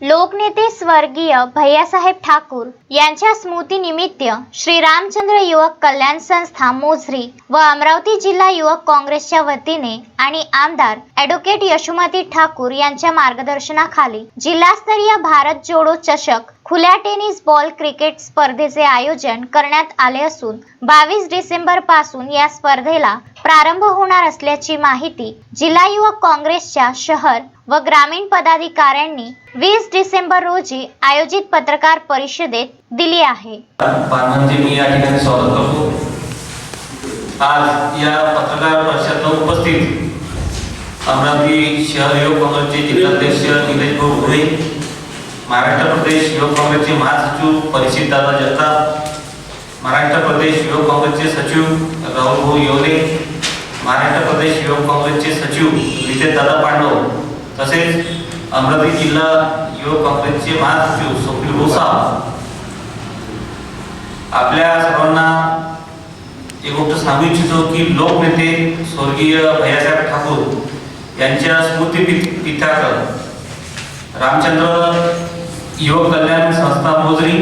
लोकनेते स्वर्गीय भैयासाहेब ठाकूर यांच्या स्मृतीनिमित्त श्री रामचंद्र युवक कल्याण संस्था मोझरी व अमरावती जिल्हा युवक काँग्रेसच्या वतीने आणि आमदार ॲडव्होकेट यशोमती ठाकूर यांच्या मार्गदर्शनाखाली जिल्हास्तरीय भारत जोडो चषक खुल्या टेनिस बॉल क्रिकेट स्पर्धेचे आयोजन करण्यात आले असून बावीस डिसेंबरपासून या स्पर्धेला प्रारंभ होणार असल्याची माहिती जिल्हा युवक काँग्रेसच्या शहर व ग्रामीण पदाधिकाऱ्यांनी वीस डिसेंबर रोजी आयोजित पत्रकार परिषदेत दिली आहे. मी या ठिकाणी स्वागत करतो. आज या पत्रकार परिषदेला उपस्थित अमरावती शहर युवक काँग्रेसचे जिल्हाध्यक्ष निलेश भाऊ घुळे महाराष्ट्र प्रदेश युवक काँग्रेसचे महासचिव परिषद दादा जगताप महाराष्ट्र प्रदेश युवक काँग्रेसचे सचिव राहुल भाऊ येवले महाराष्ट्र प्रदेश युवक काँग्रेसचे सचिव नितेश दादा पांडव तसेच अमरावती जिल्हा युवक काँग्रेसचे महासचिव स्वप्नील गोसा आपल्या सर्वांना एक गोष्ट सांगू इच्छितो की लोकनेते स्वर्गीय भैयासाहेब ठाकूर यांच्या स्मृती पिठार्थ रामचंद्र युवक कल्याण संस्था मोजरी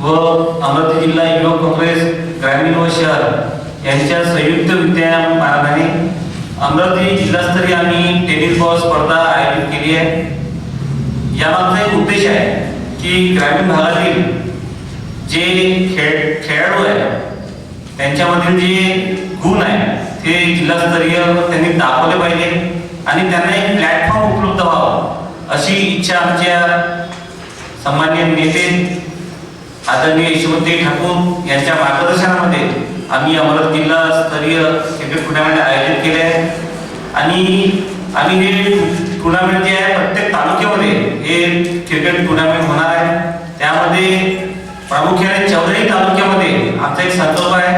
व अमरावती जिल्हा युवक काँग्रेस ग्रामीण व शहर यांच्या संयुक्त विद्यमानाने अमरावती जिल्हास्तरीय आम्ही टेनिस बॉल स्पर्धा आयोजित केली आहे. यामागचा एक उद्देश आहे की ग्रामीण भागातील जे खेळ खेळाडू आहेत त्यांच्यामधील जे गुण आहे ते जिल्हास्तरीय त्यांनी दाखवले पाहिजे आणि त्यांना एक प्लॅटफॉर्म उपलब्ध व्हावा अशी इच्छा आमच्या सन्मान्य नेते आदरणीय यशवंत ठाकूर यांच्या मार्गदर्शनामध्ये आम्ही अमरावती जिल्हा स्तरीय क्रिकेट टुर्नामेंट आयोजित केले आहे. आणि आम्ही हे टुर्नामेंट जे आहे प्रत्येक तालुक्यामध्ये हे क्रिकेट टुर्नामेंट होणार आहे. त्यामध्ये प्रामुख्याने चौदाही तालुक्यामध्ये आमचा एक संकल्प आहे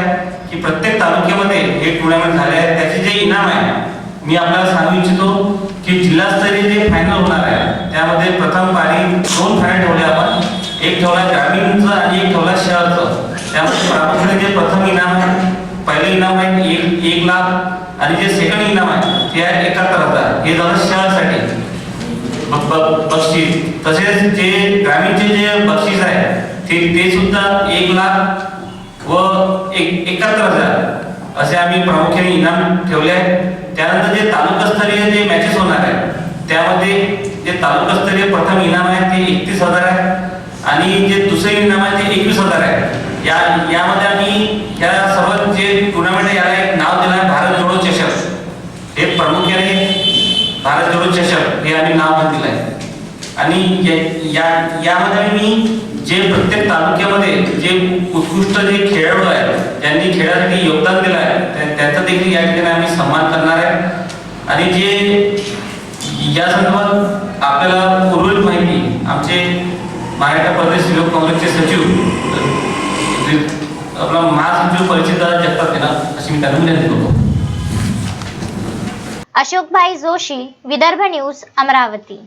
की प्रत्येक तालुक्यामध्ये हे टुर्नामेंट झाले आहे. त्याचे जे इनाम आहे मी आपल्याला सांगू इच्छितो की जिल्हास्तरीय जे फायनल होणार आहे त्यामध्ये प्रथम पाणी दोन फायनल ठेवले आपण. एक ठेवला ग्रामीणचं आणि एक ठेवला शहरचं त्यामध्ये प्रामुख्याने जे प्रथम इनाम आहे पहिले इनाम आहे एक एक लाख. आणि जे सेकंड इनाम आहे ते आहे एकाहत्तर हजार. हे झालं शहरासाठी बक्षीस. तसेच जे ग्रामीणचे जे बक्षीस आहे ते ते सुद्धा एक लाख व एक एकाहत्तर हजार. असे आम्ही प्रामुख्याने इनाम ठेवले आहे त्यानंतर जे तालुकास्तरीय जे मॅचेस होणार आहे त्यामध्ये जे तालुकास्तरीय प्रथम इनाम आहे ते एकतीस हजार आहे. आणि जे दुसरे इनाम आहे ते एकवीस हजार आहे. या यामध्ये आम्ही या सर्व जे टुर्नामेंट आहे याला एक नाव दिलं आहे भारत जोडो चषक. हे प्रामुख्याने भारत जोडो चषक हे आम्ही नाव दिलं आहे. आणि या- यामध्ये मी जे प्रत्येक तालुक्यामध्ये जे उत्कृष्ट जे खेळाडू आहेत त्यांनी खेळासाठी योगदान दिलं आहे त्या- त्यांचा देखील या ठिकाणी आम्ही सन्मान करणार आहे. आणि जे या संदर्भात आपल्याला पूर्वीच माहिती आमचे महाराष्ट्र प्रदेश युवक काँग्रेसचे सचिव आपला मास्क जो परिचित जगतात देणार अशी मी त्यांना विनंती करतो. अशोकभाई जोशी विदर्भ न्यूज अमरावती.